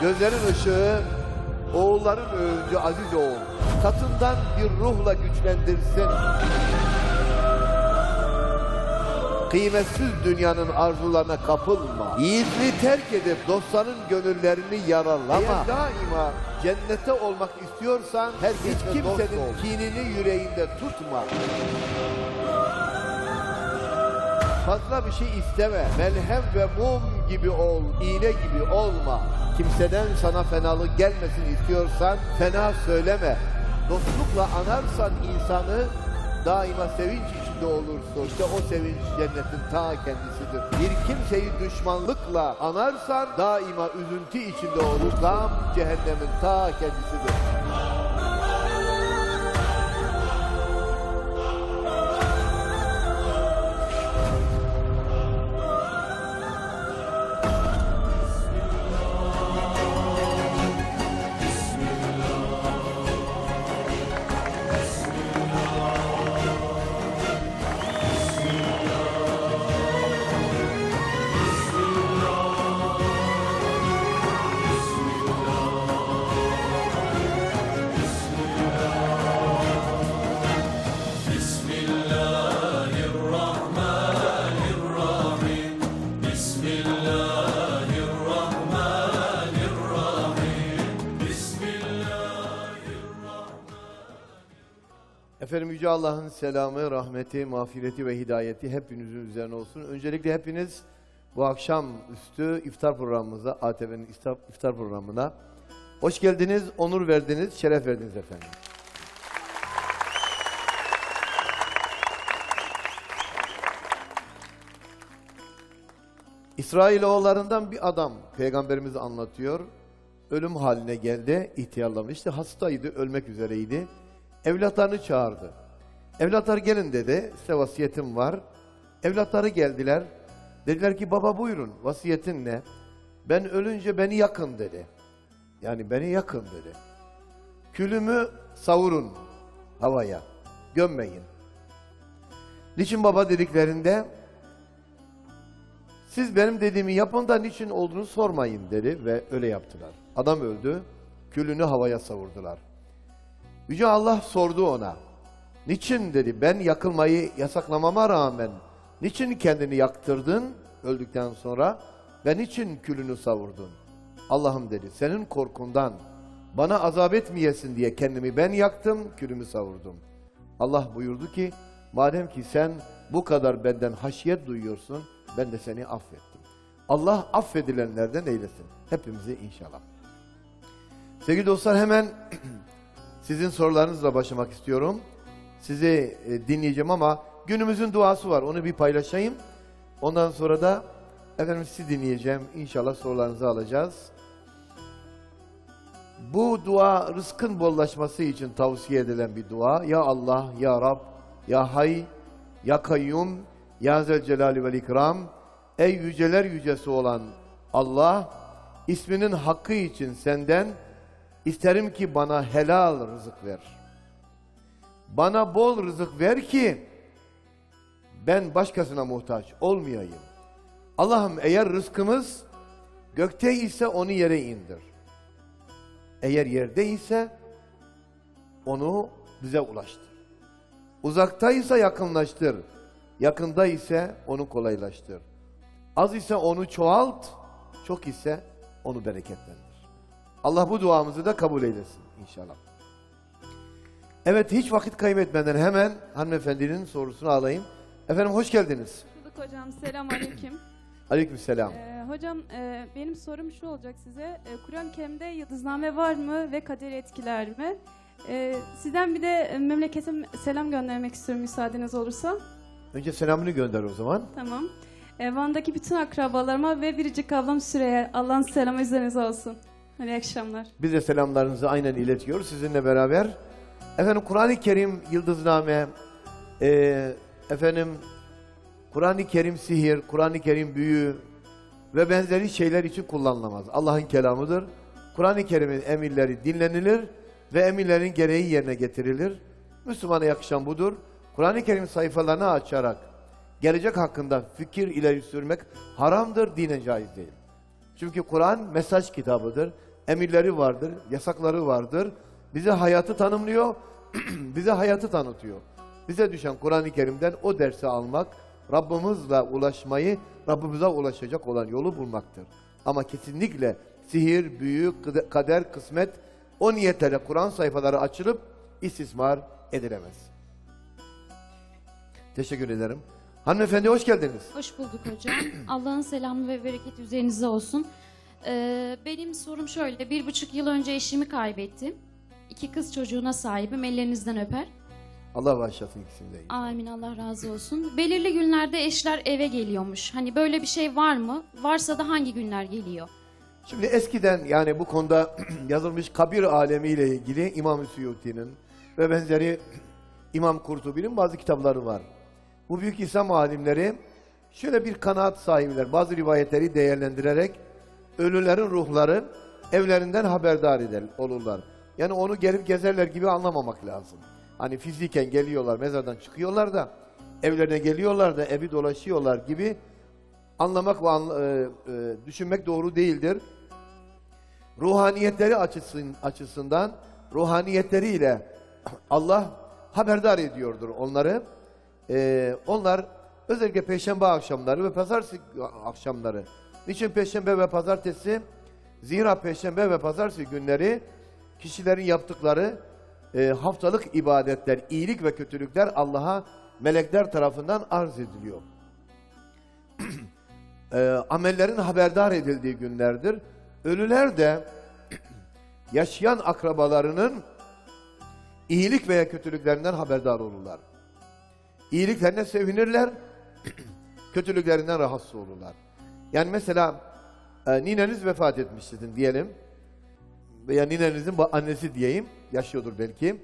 Gözlerin ışığı, oğulların öğüncü aziz oğul. Katından bir ruhla güçlendirsin. Kıymetsiz dünyanın arzularına kapılma. Yiğitliği terk edip dostların gönüllerini yaralama. Eğer daima cennette olmak istiyorsan hiç kimsenin kinini yüreğinde tutma. Fazla bir şey isteme. Melhem ve mum gibi ol, iğne gibi olma. Kimseden sana fenalık gelmesin istiyorsan fena söyleme. Dostlukla anarsan insanı daima sevinç içinde olursun. İşte o sevinç cennetin ta kendisidir. Bir kimseyi düşmanlıkla anarsan daima üzüntü içinde olur. Gam cehennemin ta kendisidir. Efendim Yüce Allah'ın selamı, rahmeti, mağfireti ve hidayeti hepinizin üzerine olsun. Öncelikle hepiniz bu akşam üstü iftar programımıza, ATV'nin iftar, programına hoş geldiniz, onur verdiniz, şeref verdiniz efendim. İsrailoğullarından bir adam peygamberimiz anlatıyor. Ölüm haline geldi, ihtiyarlamıştı. Hastaydı, ölmek üzereydi. Evlatlarını çağırdı. Evlatlar gelin dedi, size vasiyetim var. Evlatları geldiler. Dediler ki baba buyurun, vasiyetin ne? Ben ölünce beni yakın dedi. Yani beni yakın dedi. Külümü savurun havaya, gömmeyin. Niçin baba dediklerinde siz benim dediğimi yapın da niçin olduğunu sormayın dedi ve öyle yaptılar. Adam öldü, külünü havaya savurdular. Yüce Allah sordu ona. Niçin dedi ben yakılmayı yasaklamama rağmen niçin kendini yaktırdın öldükten sonra ve niçin külünü savurdun? Allah'ım dedi senin korkundan bana azap etmeyesin diye kendimi ben yaktım, külümü savurdum. Allah buyurdu ki madem ki sen bu kadar benden haşiyet duyuyorsun ben de seni affettim. Allah affedilenlerden eylesin. Hepimizi inşallah. Sevgili dostlar hemen sizin sorularınızla başlamak istiyorum. Sizi e, dinleyeceğim ama günümüzün duası var. Onu bir paylaşayım. Ondan sonra da efendim sizi dinleyeceğim. İnşallah sorularınızı alacağız. Bu dua rızkın bollaşması için tavsiye edilen bir dua. Ya Allah, Ya Rab, Ya Hay, Ya Kayyum, Ya Zelcelali vel İkram. Ey yüceler yücesi olan Allah, isminin hakkı için senden isterim ki bana helal rızık ver. Bana bol rızık ver ki ben başkasına muhtaç olmayayım. Allah'ım eğer rızkımız gökte ise onu yere indir. Eğer yerde ise onu bize ulaştır. Uzaktaysa yakınlaştır. Yakında ise onu kolaylaştır. Az ise onu çoğalt, çok ise onu bereketlendir. Allah bu duamızı da kabul eylesin inşallah. Evet hiç vakit kaybetmeden hemen hanımefendinin sorusunu alayım. Efendim hoş geldiniz. Bulduk hocam. Selam aleyküm. Aleykümselam. Ee, hocam e, benim sorum şu olacak size. E, Kur'an-ı Kerim'de yıldızname var mı ve kader etkiler mi? E, sizden bir de e, memleketim selam göndermek istiyorum müsaadeniz olursa. Önce selamını gönder o zaman. Tamam. E, Van'daki bütün akrabalarıma ve biricik ablam Süre'ye Allah'ın selamı üzerinize olsun. İyi akşamlar. Biz de selamlarınızı aynen iletiyoruz sizinle beraber. Efendim Kur'an-ı Kerim yıldızname, e, efendim Kur'an-ı Kerim sihir, Kur'an-ı Kerim büyü ve benzeri şeyler için kullanılamaz. Allah'ın kelamıdır. Kur'an-ı Kerim'in emirleri dinlenilir ve emirlerin gereği yerine getirilir. Müslümana yakışan budur. Kur'an-ı Kerim sayfalarını açarak gelecek hakkında fikir ileri sürmek haramdır, dinen caiz değil. Çünkü Kur'an mesaj kitabıdır. Emirleri vardır, yasakları vardır. Bize hayatı tanımlıyor, bize hayatı tanıtıyor. Bize düşen Kur'an-ı Kerim'den o dersi almak, Rabbimizle ulaşmayı, Rabbimize ulaşacak olan yolu bulmaktır. Ama kesinlikle sihir, büyü, kader, kısmet o niyetle Kur'an sayfaları açılıp istismar edilemez. Teşekkür ederim. Hanımefendi hoş geldiniz. Hoş bulduk hocam. Allah'ın selamı ve bereketi üzerinize olsun. Ee, benim sorum şöyle. Bir buçuk yıl önce eşimi kaybettim. İki kız çocuğuna sahibim. Ellerinizden öper. Allah bağışlasın ikisini de. Amin Allah razı olsun. Belirli günlerde eşler eve geliyormuş. Hani böyle bir şey var mı? Varsa da hangi günler geliyor? Şimdi eskiden yani bu konuda yazılmış kabir alemiyle ilgili İmam Suyuti'nin ve benzeri İmam Kurtubi'nin bazı kitapları var. Bu büyük İslam alimleri şöyle bir kanaat sahibiler. Bazı rivayetleri değerlendirerek ölülerin ruhları evlerinden haberdar eder olurlar. Yani onu gelip gezerler gibi anlamamak lazım. Hani fiziken geliyorlar, mezardan çıkıyorlar da evlerine geliyorlar da evi dolaşıyorlar gibi anlamak ve anla- e, e, düşünmek doğru değildir. Ruhaniyetleri açısın, açısından ruhaniyetleriyle Allah haberdar ediyordur onları. E, onlar özellikle Perşembe akşamları ve Pazartesi akşamları. Niçin Perşembe ve Pazartesi? Zira Perşembe ve Pazartesi günleri kişilerin yaptıkları e, haftalık ibadetler, iyilik ve kötülükler Allah'a melekler tarafından arz ediliyor e, amellerin haberdar edildiği günlerdir. Ölüler de yaşayan akrabalarının iyilik veya kötülüklerinden haberdar olurlar. İyiliklerine sevinirler, kötülüklerinden rahatsız olurlar. Yani mesela e, nineniz vefat etmiş sizin diyelim veya ninenizin annesi diyeyim, yaşıyordur belki.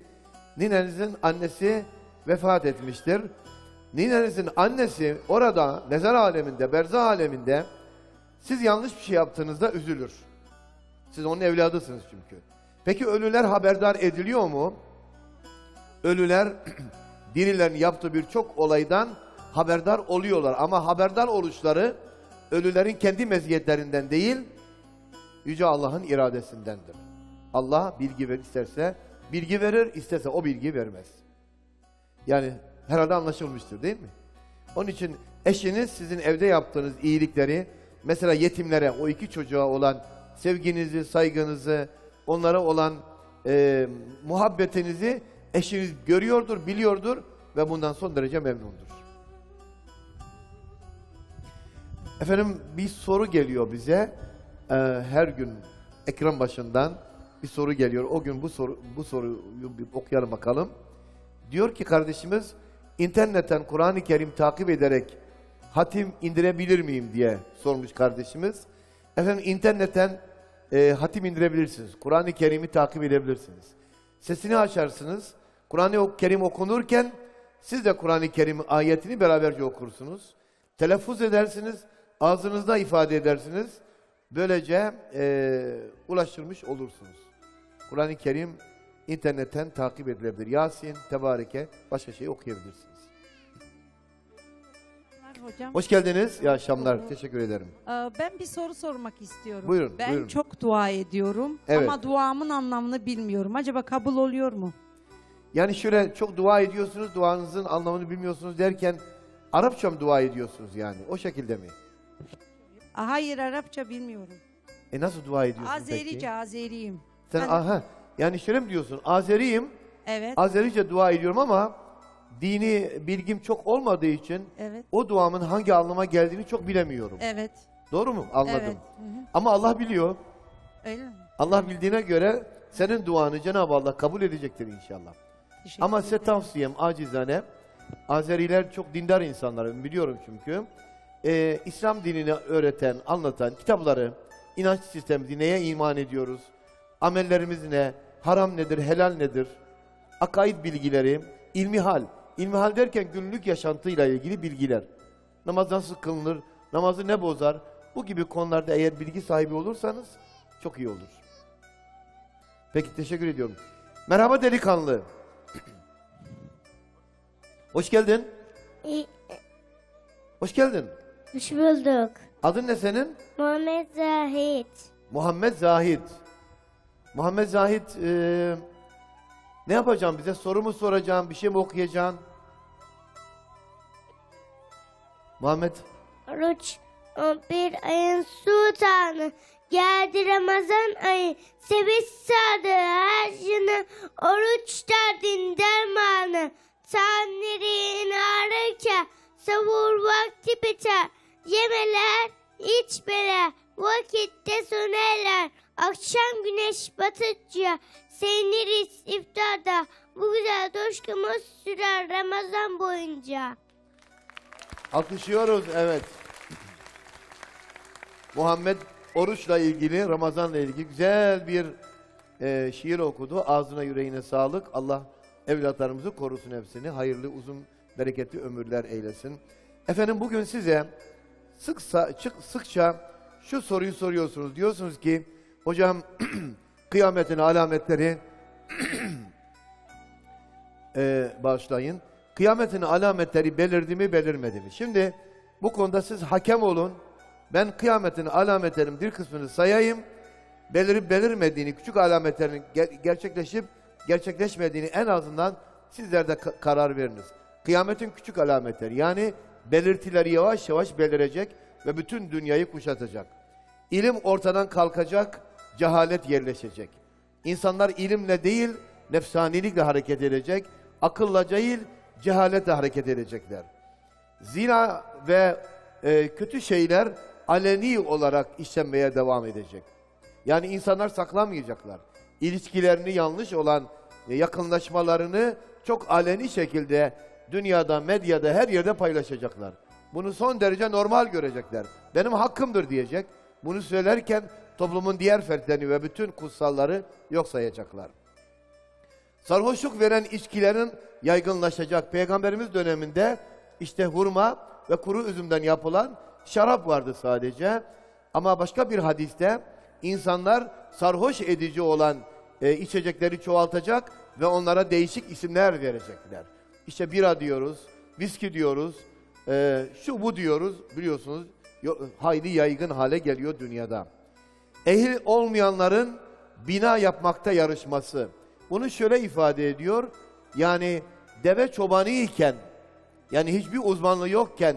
Ninenizin annesi vefat etmiştir. Ninenizin annesi orada mezar aleminde, berzah aleminde siz yanlış bir şey yaptığınızda üzülür. Siz onun evladısınız çünkü. Peki ölüler haberdar ediliyor mu? Ölüler dirilerin yaptığı birçok olaydan haberdar oluyorlar. Ama haberdar oluşları ölülerin kendi meziyetlerinden değil, Yüce Allah'ın iradesindendir. Allah bilgi ver isterse bilgi verir, isterse o bilgi vermez. Yani herhalde anlaşılmıştır değil mi? Onun için eşiniz sizin evde yaptığınız iyilikleri mesela yetimlere, o iki çocuğa olan sevginizi, saygınızı, onlara olan e, muhabbetinizi eşiniz görüyordur, biliyordur ve bundan son derece memnundur. Efendim bir soru geliyor bize. Ee, her gün ekran başından bir soru geliyor. O gün bu soru bu soruyu bir okuyalım bakalım. Diyor ki kardeşimiz internetten Kur'an-ı Kerim takip ederek hatim indirebilir miyim diye sormuş kardeşimiz. Efendim internetten e, hatim indirebilirsiniz. Kur'an-ı Kerim'i takip edebilirsiniz. Sesini açarsınız. Kur'an-ı Kerim okunurken siz de Kur'an-ı Kerim ayetini beraberce okursunuz. Telaffuz edersiniz. Ağzınızda ifade edersiniz. Böylece e, ulaştırmış olursunuz. Kur'an-ı Kerim internetten takip edilebilir. Yasin, Tebareke, başka şey okuyabilirsiniz. Hocam. Hoş geldiniz. İyi akşamlar. Teşekkür ederim. Ee, Ben bir soru sormak istiyorum. Buyurun, Ben buyurun. çok dua ediyorum Evet. ama duamın anlamını bilmiyorum. Acaba kabul oluyor mu? Yani şöyle çok dua ediyorsunuz, duanızın anlamını bilmiyorsunuz derken Arapça mı dua ediyorsunuz yani? O şekilde mi? Hayır Arapça bilmiyorum. E nasıl dua ediyorsun Azerice, peki? Azeriyim. Sen Hani- aha yani şöyle mi diyorsun? Azeriyim, Evet, Azerice dua ediyorum ama dini bilgim çok olmadığı için evet, o duamın hangi anlama geldiğini çok bilemiyorum. evet. Doğru mu? Anladım. Evet. Ama Allah biliyor. Öyle mi? Allah bildiğine göre senin duanı Cenab-ı Allah kabul edecektir inşallah. Teşekkür Ama size tavsiyem acizane, Azeriler çok dindar insanlar, biliyorum çünkü. Ee, İslam dinini öğreten, anlatan kitapları, inanç sistemi, neye iman ediyoruz, amellerimiz ne, haram nedir, helal nedir, akaid bilgileri, ilmihal. İlmihal derken günlük yaşantıyla ilgili bilgiler. Namaz nasıl kılınır, namazı ne bozar, bu gibi konularda eğer bilgi sahibi olursanız çok iyi olur. Peki teşekkür ediyorum. Merhaba delikanlı. Hoş geldin. Hoş geldin. Hoş bulduk. Adın ne senin? Muhammed Zahid. Muhammed Zahid. Muhammed Zahit e, ne yapacağım bize? Soru mu soracağım? Bir şey mi okuyacaksın? Muhammed Oruç bir ayın sultanı geldi Ramazan ayı sevinç sardı her yanı oruç derdin dermanı Tanrı'nın ararken savur vakti biter yemeler içmeler vakitte sönerler akşam güneş batıcıya seviniriz iftarda bu güzel coşkumuz sürer Ramazan boyunca. alkışlıyoruz. Evet. Muhammed oruçla ilgili, Ramazan'la ilgili güzel bir e, şiir okudu. Ağzına yüreğine sağlık. Allah evlatlarımızı korusun hepsini. Hayırlı, uzun, bereketli ömürler eylesin. Efendim bugün size sıksa, çık, sıkça şu soruyu soruyorsunuz. Diyorsunuz ki hocam kıyametin alametleri e, bağışlayın. Kıyametin alametleri belirdi mi belirmedi mi? Şimdi bu konuda siz hakem olun. Ben kıyametin alametlerinin bir kısmını sayayım. Belirip belirmediğini, küçük alametlerin ger- gerçekleşip gerçekleşmediğini en azından sizler de ka- karar veriniz. Kıyametin küçük alametleri yani belirtileri yavaş yavaş belirecek ve bütün dünyayı kuşatacak. İlim ortadan kalkacak, cehalet yerleşecek. İnsanlar ilimle değil, nefsanilikle hareket edecek, akılla değil, cehaletle hareket edecekler. Zina ve e, kötü şeyler aleni olarak işlenmeye devam edecek. Yani insanlar saklamayacaklar. İlişkilerini yanlış olan e, yakınlaşmalarını çok aleni şekilde dünyada, medyada, her yerde paylaşacaklar. Bunu son derece normal görecekler. Benim hakkımdır diyecek. Bunu söylerken toplumun diğer fertlerini ve bütün kutsalları yok sayacaklar. Sarhoşluk veren içkilerin yaygınlaşacak. Peygamberimiz döneminde işte hurma ve kuru üzümden yapılan şarap vardı sadece. Ama başka bir hadiste insanlar sarhoş edici olan e, içecekleri çoğaltacak ve onlara değişik isimler verecekler. İşte bira diyoruz, viski diyoruz, e, şu bu diyoruz biliyorsunuz yo- hayli yaygın hale geliyor dünyada ehil olmayanların bina yapmakta yarışması. Bunu şöyle ifade ediyor. Yani deve çobanı iken, yani hiçbir uzmanlığı yokken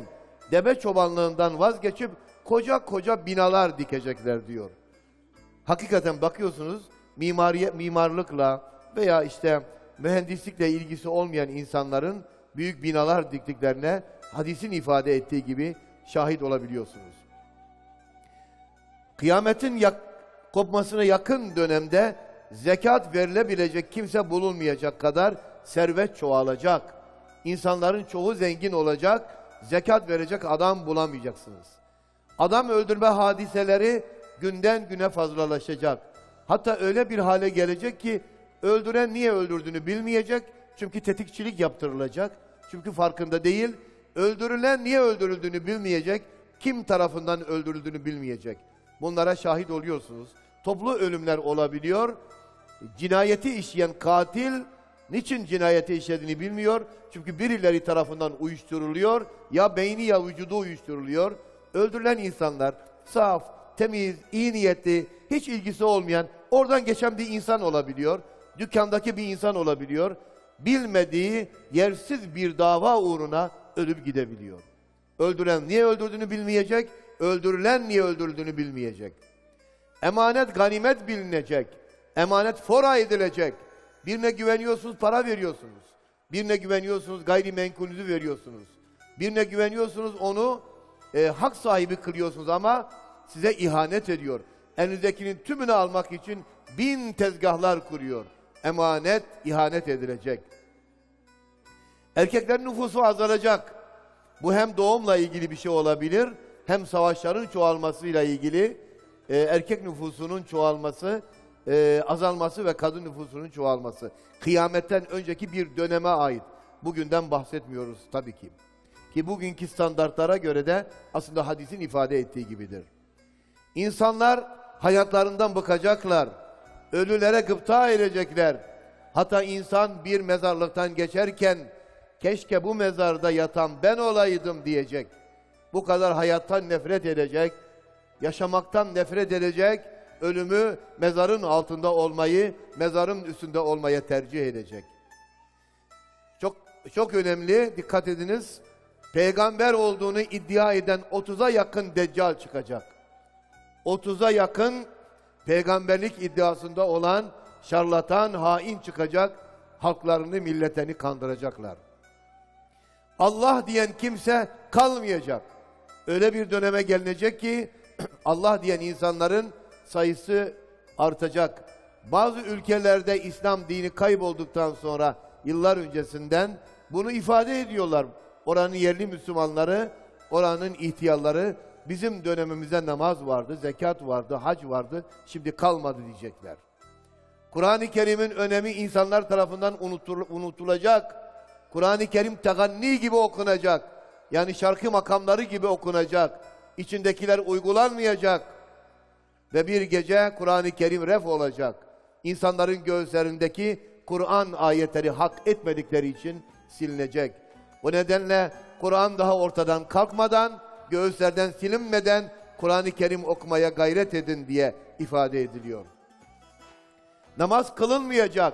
deve çobanlığından vazgeçip koca koca binalar dikecekler diyor. Hakikaten bakıyorsunuz mimariye, mimarlıkla veya işte mühendislikle ilgisi olmayan insanların büyük binalar diktiklerine hadisin ifade ettiği gibi şahit olabiliyorsunuz. Kıyametin yak- kopmasına yakın dönemde zekat verilebilecek kimse bulunmayacak kadar servet çoğalacak. İnsanların çoğu zengin olacak, zekat verecek adam bulamayacaksınız. Adam öldürme hadiseleri günden güne fazlalaşacak. Hatta öyle bir hale gelecek ki öldüren niye öldürdüğünü bilmeyecek. Çünkü tetikçilik yaptırılacak. Çünkü farkında değil. Öldürülen niye öldürüldüğünü bilmeyecek. Kim tarafından öldürüldüğünü bilmeyecek. Bunlara şahit oluyorsunuz. Toplu ölümler olabiliyor. Cinayeti işleyen katil niçin cinayeti işlediğini bilmiyor. Çünkü birileri tarafından uyuşturuluyor. Ya beyni ya vücudu uyuşturuluyor. Öldürülen insanlar saf, temiz, iyi niyetli, hiç ilgisi olmayan, oradan geçen bir insan olabiliyor. Dükkandaki bir insan olabiliyor. Bilmediği yersiz bir dava uğruna ölüp gidebiliyor. Öldüren niye öldürdüğünü bilmeyecek, öldürülen niye öldürüldüğünü bilmeyecek. Emanet ganimet bilinecek. Emanet fora edilecek. Birine güveniyorsunuz para veriyorsunuz. Birine güveniyorsunuz gayrimenkulünüzü veriyorsunuz. Birine güveniyorsunuz onu e, hak sahibi kılıyorsunuz ama size ihanet ediyor. Elinizdekinin tümünü almak için bin tezgahlar kuruyor. Emanet ihanet edilecek. Erkeklerin nüfusu azalacak. Bu hem doğumla ilgili bir şey olabilir, hem savaşların çoğalmasıyla ilgili e, erkek nüfusunun çoğalması, e, azalması ve kadın nüfusunun çoğalması. Kıyametten önceki bir döneme ait. Bugünden bahsetmiyoruz tabii ki. Ki bugünkü standartlara göre de aslında hadisin ifade ettiği gibidir. İnsanlar hayatlarından bıkacaklar. Ölülere gıpta edecekler. Hatta insan bir mezarlıktan geçerken keşke bu mezarda yatan ben olaydım diyecek. Bu kadar hayattan nefret edecek, yaşamaktan nefret edecek, ölümü mezarın altında olmayı, mezarın üstünde olmaya tercih edecek. Çok çok önemli, dikkat ediniz. Peygamber olduğunu iddia eden 30'a yakın deccal çıkacak. 30'a yakın peygamberlik iddiasında olan şarlatan, hain çıkacak. Halklarını, milletini kandıracaklar. Allah diyen kimse kalmayacak. Öyle bir döneme gelinecek ki Allah diyen insanların sayısı artacak. Bazı ülkelerde İslam dini kaybolduktan sonra yıllar öncesinden bunu ifade ediyorlar. Oranın yerli Müslümanları, oranın ihtiyarları bizim dönemimizde namaz vardı, zekat vardı, hac vardı. Şimdi kalmadı diyecekler. Kur'an-ı Kerim'in önemi insanlar tarafından unutul- unutulacak. Kur'an-ı Kerim teganni gibi okunacak. Yani şarkı makamları gibi okunacak. İçindekiler uygulanmayacak. Ve bir gece Kur'an-ı Kerim ref olacak. İnsanların gözlerindeki Kur'an ayetleri hak etmedikleri için silinecek. Bu nedenle Kur'an daha ortadan kalkmadan, göğüslerden silinmeden Kur'an-ı Kerim okumaya gayret edin diye ifade ediliyor. Namaz kılınmayacak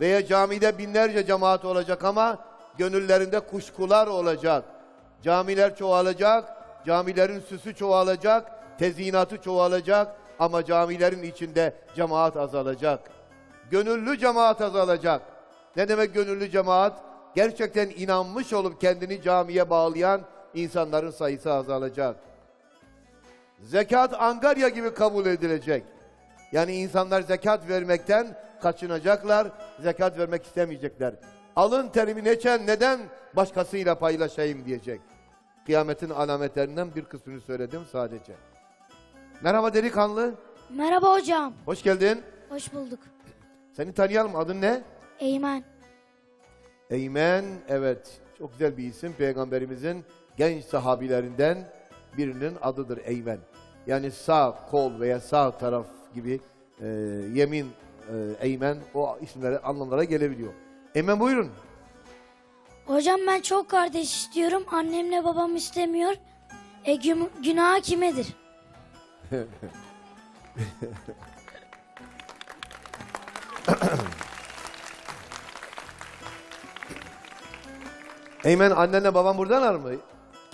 veya camide binlerce cemaat olacak ama gönüllerinde kuşkular olacak. Camiler çoğalacak, camilerin süsü çoğalacak, tezyinatı çoğalacak ama camilerin içinde cemaat azalacak. Gönüllü cemaat azalacak. Ne demek gönüllü cemaat? Gerçekten inanmış olup kendini camiye bağlayan insanların sayısı azalacak. Zekat angarya gibi kabul edilecek. Yani insanlar zekat vermekten kaçınacaklar, zekat vermek istemeyecekler. Alın terimi neçen neden başkasıyla paylaşayım diyecek. Kıyametin alametlerinden bir kısmını söyledim sadece. Merhaba delikanlı, Merhaba hocam. hoş geldin. Hoş bulduk. Seni tanıyalım, adın ne? Eymen. Eymen, evet. Çok güzel bir isim. Peygamberimizin genç sahabilerinden birinin adıdır Eymen. Yani sağ kol veya sağ taraf gibi e, yemin e, Eymen o isimlere anlamlara gelebiliyor. Eymen buyurun. Hocam ben çok kardeş istiyorum. Annemle babam istemiyor. E güm- günah kimedir? Eymen annenle baban buradalar mı?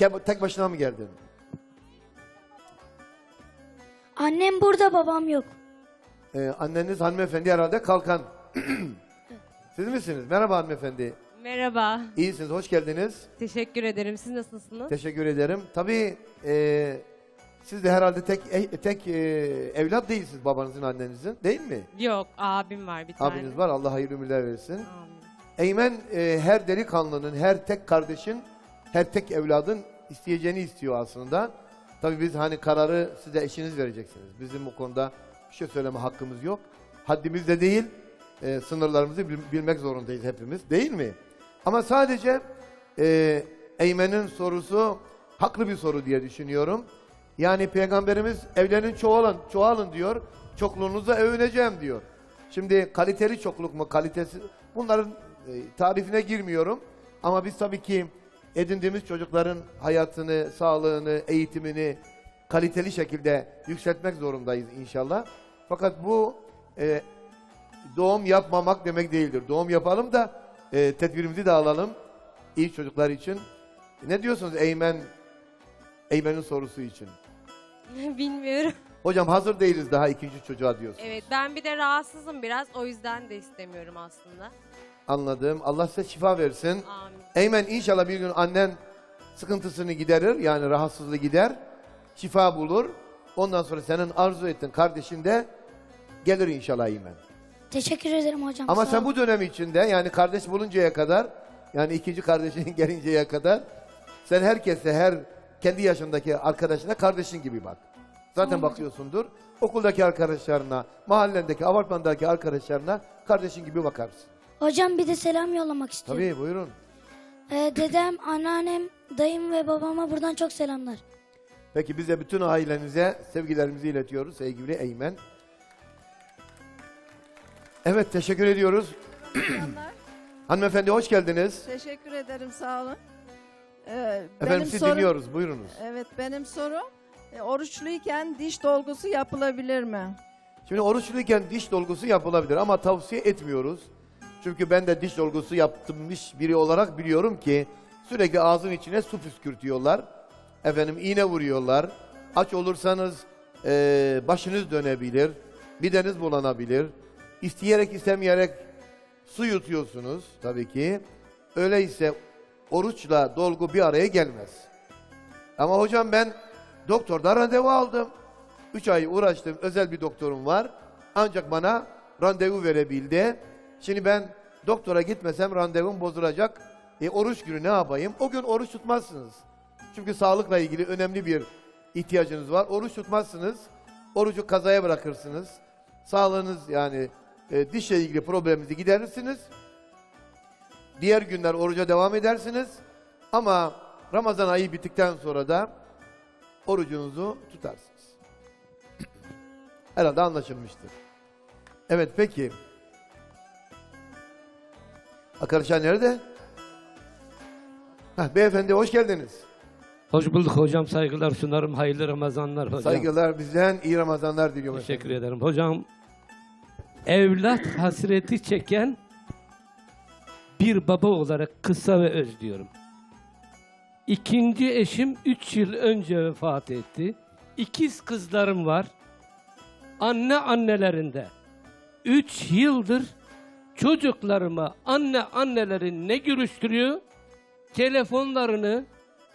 Tek başına mı geldin? Annem burada babam yok. Ee, anneniz hanımefendi herhalde kalkan. Siz misiniz? Merhaba hanımefendi. Merhaba. İyisiniz, hoş geldiniz. Teşekkür ederim. Siz nasılsınız? Teşekkür ederim. Tabii e, siz de herhalde tek e, tek e, evlat değilsiniz babanızın annenizin değil mi? Yok, abim var bir tane. Abiniz var Allah hayırlı ömürler versin. Amin. Eymen e, her delikanlının, her tek kardeşin, her tek evladın isteyeceğini istiyor aslında. Tabii biz hani kararı size eşiniz vereceksiniz. Bizim bu konuda bir şey söyleme hakkımız yok. Haddimiz de değil, e, sınırlarımızı bil- bilmek zorundayız hepimiz değil mi? Ama sadece e, Eymen'in sorusu haklı bir soru diye düşünüyorum. Yani Peygamberimiz evlenin çoğalın, çoğalın diyor. Çokluğunuzla övüneceğim diyor. Şimdi kaliteli çokluk mu, kalitesi bunların e, tarifine girmiyorum. Ama biz tabii ki edindiğimiz çocukların hayatını, sağlığını, eğitimini kaliteli şekilde yükseltmek zorundayız inşallah. Fakat bu e, doğum yapmamak demek değildir. Doğum yapalım da e, tedbirimizi de alalım. iyi çocuklar için. Ne diyorsunuz Eymen, Eymen'in sorusu için? Bilmiyorum. Hocam hazır değiliz daha ikinci çocuğa diyorsunuz. Evet, ben bir de rahatsızım biraz. O yüzden de istemiyorum aslında. Anladım. Allah size şifa versin. Amin. Eymen inşallah bir gün annen sıkıntısını giderir. Yani rahatsızlığı gider. Şifa bulur. Ondan sonra senin arzu ettiğin kardeşin de gelir inşallah Eymen. Teşekkür ederim hocam. Ama sağ sen bu dönem içinde yani kardeş buluncaya kadar yani ikinci kardeşin gelinceye kadar sen herkese her kendi yaşındaki arkadaşına kardeşin gibi bak. Zaten bakıyorsundur. Okuldaki arkadaşlarına, mahallendeki, apartmandaki arkadaşlarına kardeşin gibi bakarsın. Hocam bir de selam yollamak istiyorum. Tabii buyurun. Ee, dedem, anneannem, dayım ve babama buradan çok selamlar. Peki biz de bütün ailenize sevgilerimizi iletiyoruz sevgili Eymen. Evet teşekkür ediyoruz. Hanımefendi hoş geldiniz. Teşekkür ederim sağ olun. Ee, Efendim sizi sorum- dinliyoruz buyurunuz. Evet benim sorum E, Oruçluyken diş dolgusu yapılabilir mi? Şimdi oruçluyken diş dolgusu yapılabilir ama tavsiye etmiyoruz. Çünkü ben de diş dolgusu yaptırmış biri olarak biliyorum ki sürekli ağzın içine su püskürtüyorlar. Efendim iğne vuruyorlar. Aç olursanız eee, başınız dönebilir. Mideniz bulanabilir. İsteyerek istemeyerek su yutuyorsunuz tabii ki. Öyleyse oruçla dolgu bir araya gelmez. Ama hocam ben doktordan randevu aldım. 3 ay uğraştım. Özel bir doktorum var. Ancak bana randevu verebildi. Şimdi ben doktora gitmesem randevum bozulacak. E, oruç günü ne yapayım? O gün oruç tutmazsınız. Çünkü sağlıkla ilgili önemli bir ihtiyacınız var. Oruç tutmazsınız. Orucu kazaya bırakırsınız. Sağlığınız yani e, dişle ilgili probleminizi giderirsiniz. Diğer günler oruca devam edersiniz. Ama Ramazan ayı bittikten sonra da orucunuzu tutarsınız. Herhalde anlaşılmıştır. Evet peki. Arkadaşlar nerede? Heh, beyefendi hoş geldiniz. Hoş bulduk hocam. Saygılar sunarım. Hayırlı Ramazanlar hocam. Saygılar bizden iyi Ramazanlar diliyorum. Teşekkür ederim. Hocam evlat hasreti çeken bir baba olarak kısa ve öz diyorum. İkinci eşim 3 yıl önce vefat etti. İkiz kızlarım var. Anne annelerinde. 3 yıldır çocuklarıma anne annelerin ne görüştürüyor? Telefonlarını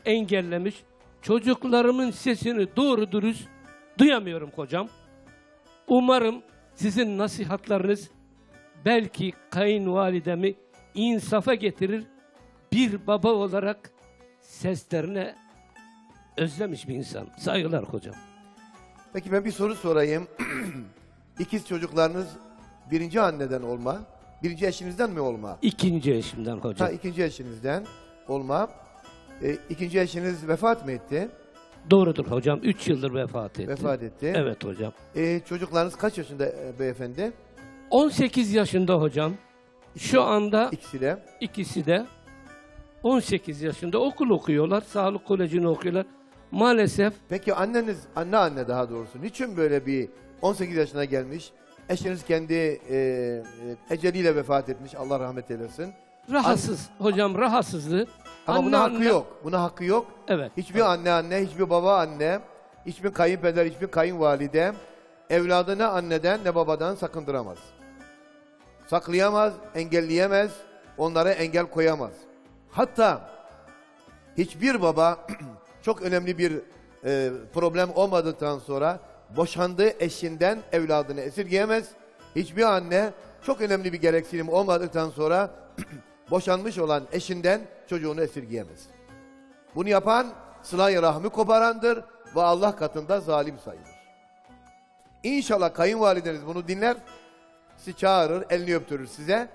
engellemiş. Çocuklarımın sesini doğru dürüst duyamıyorum hocam. Umarım sizin nasihatlarınız belki kayınvalidemi insafa getirir. Bir baba olarak seslerine özlemiş bir insan. Saygılar hocam. Peki ben bir soru sorayım. İkiz çocuklarınız birinci anneden olma, birinci eşinizden mi olma? İkinci eşimden hocam. Ha, ikinci eşinizden olma. E, ikinci eşiniz vefat mı etti? Doğrudur hocam. 3 yıldır vefat etti. Vefat etti. Evet hocam. E, çocuklarınız kaç yaşında e, beyefendi? 18 yaşında hocam. Şu anda İkisi de. ikisi de 18 yaşında okul okuyorlar. Sağlık kolejini okuyorlar. Maalesef Peki anneniz, anne anne daha doğrusu niçin böyle bir 18 yaşına gelmiş, eşiniz kendi e, e, eceliyle vefat etmiş, Allah rahmet eylesin. rahatsız hocam rahatsızlığı. Ama Anne buna hakkı anne- yok, buna hakkı yok. Evet. Hiçbir anne anne, hiçbir baba anne, hiçbir kayınpeder, hiçbir kayınvalide evladını anneden ne babadan sakındıramaz. Saklayamaz, engelleyemez, onlara engel koyamaz. Hatta hiçbir baba çok önemli bir e, problem olmadıktan sonra boşandığı eşinden evladını esirgeyemez. Hiçbir anne çok önemli bir gereksinim olmadıktan sonra boşanmış olan eşinden çocuğunu esirgeyemez. Bunu yapan sıla-i rahmi koparandır ve Allah katında zalim sayılır. İnşallah kayınvalideniz bunu dinler, sizi çağırır, elini öptürür size.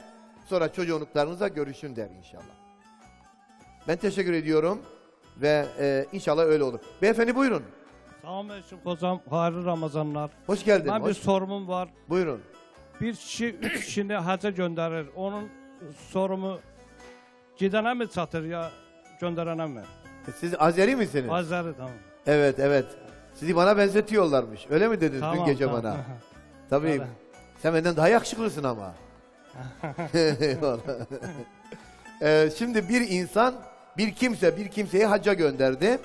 Sonra çocuğunluklarınızla görüşün der inşallah. Ben teşekkür ediyorum ve e, inşallah öyle olur. Beyefendi buyurun. Selamünaleyküm hocam. Hayırlı Ramazanlar. Hoş geldin. Ben bir Hoş- sorumum var. Buyurun. Bir kişi üç kişini hacca gönderir. Onun sorumu gidene mi çatır ya gönderene mi? E, Siz Azeri misiniz? Azeri tamam. Evet, evet. Sizi bana benzetiyorlarmış. Öyle mi dediniz Tamam, dün gece tamam. bana? Tabii. Öyle. Sen benden daha yakışıklısın ama. Eyvallah. Ee, şimdi bir insan, bir kimse bir kimseyi hacca gönderdi.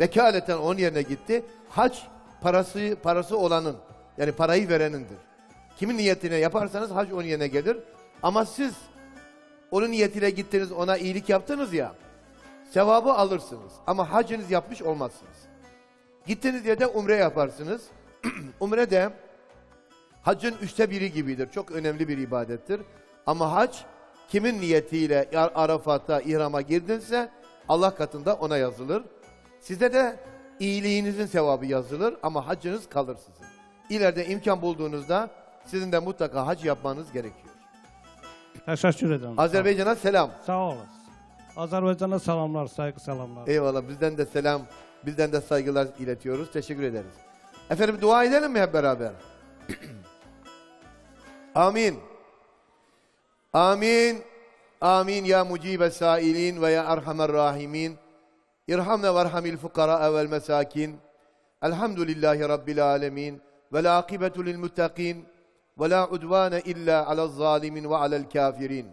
Vekaleten onun yerine gitti. Hac parası parası olanın, yani parayı verenindir. Kimin niyetine yaparsanız hac onun yerine gelir. Ama siz onun niyetiyle gittiniz, ona iyilik yaptınız ya, sevabı alırsınız. Ama hacınız yapmış olmazsınız. Gittiğiniz yerde umre yaparsınız. umre de Haccın üçte biri gibidir. Çok önemli bir ibadettir. Ama hac kimin niyetiyle Ar- Arafat'a, ihrama girdinse Allah katında ona yazılır. Size de iyiliğinizin sevabı yazılır ama haccınız kalır sizin. İleride imkan bulduğunuzda sizin de mutlaka hac yapmanız gerekiyor. Teşekkür ederim. Azerbaycan'a selam. Sağ olasın. Azerbaycan'a selamlar, saygı selamlar. Eyvallah bizden de selam, bizden de saygılar iletiyoruz. Teşekkür ederiz. Efendim dua edelim mi hep beraber? Amin. Amin. Amin ya mucibe sailin ve ya erhamer rahimin. İrhamne ve erhamil fukara vel mesakin. Elhamdülillahi Rabbil alemin. Ve la akibetu lil muttakin. Ve la udvane illa alel zalimin ve alel kafirin.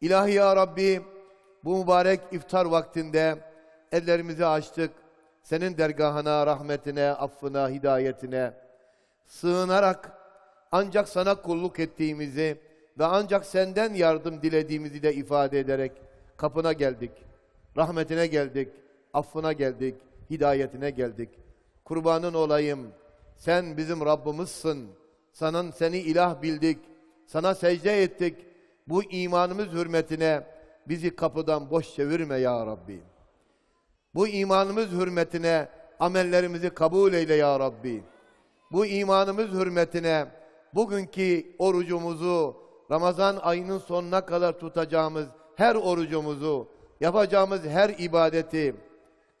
İlahi ya Rabbi, bu mübarek iftar vaktinde ellerimizi açtık. Senin dergahına, rahmetine, affına, hidayetine sığınarak ancak sana kulluk ettiğimizi ve ancak senden yardım dilediğimizi de ifade ederek kapına geldik. Rahmetine geldik, affına geldik, hidayetine geldik. Kurbanın olayım. Sen bizim Rabbimizsin. Sana seni ilah bildik. Sana secde ettik. Bu imanımız hürmetine bizi kapıdan boş çevirme ya Rabbi. Bu imanımız hürmetine amellerimizi kabul eyle ya Rabbi. Bu imanımız hürmetine bugünkü orucumuzu Ramazan ayının sonuna kadar tutacağımız her orucumuzu, yapacağımız her ibadeti,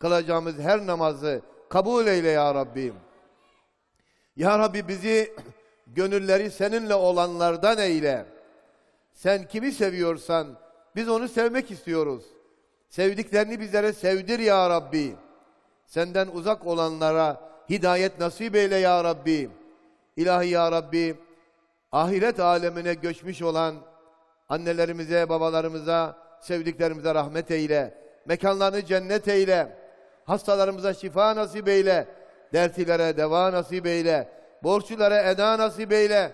kılacağımız her namazı kabul eyle ya Rabbi. Ya Rabbi bizi gönülleri seninle olanlardan eyle. Sen kimi seviyorsan biz onu sevmek istiyoruz. Sevdiklerini bizlere sevdir ya Rabbi. Senden uzak olanlara hidayet nasip eyle ya Rabbi. İlahi ya Rabbi, ahiret alemine göçmüş olan annelerimize, babalarımıza, sevdiklerimize rahmet eyle. Mekanlarını cennet eyle. Hastalarımıza şifa nasip eyle. Dertlilere deva nasip eyle. Borçlulara eda nasip eyle.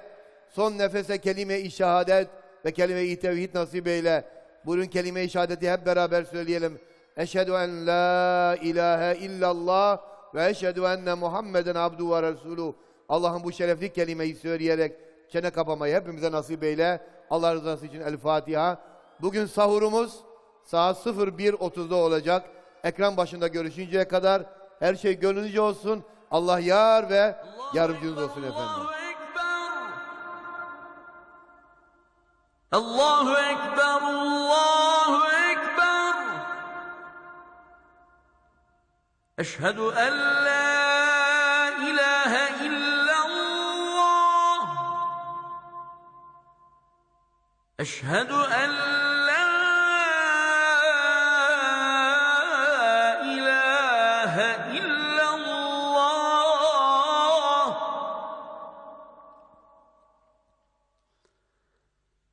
Son nefese kelime-i şehadet ve kelime-i tevhid nasip eyle. Buyurun kelime-i şehadeti hep beraber söyleyelim. Eşhedü en la ilahe illallah ve eşhedü enne Muhammeden abdu ve resulü. Allah'ın bu şerefli kelimeyi söyleyerek çene kapamayı hepimize nasip eyle. Allah rızası için El Fatiha. Bugün sahurumuz saat 01.30'da olacak. Ekran başında görüşünceye kadar her şey gönlünüzce olsun. Allah yar ve yardımcınız olsun efendim. Allahu Ekber, Allahu Ekber. Eşhedü en la ilahe illallah. Eşhedü en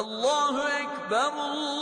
الله أكبر الله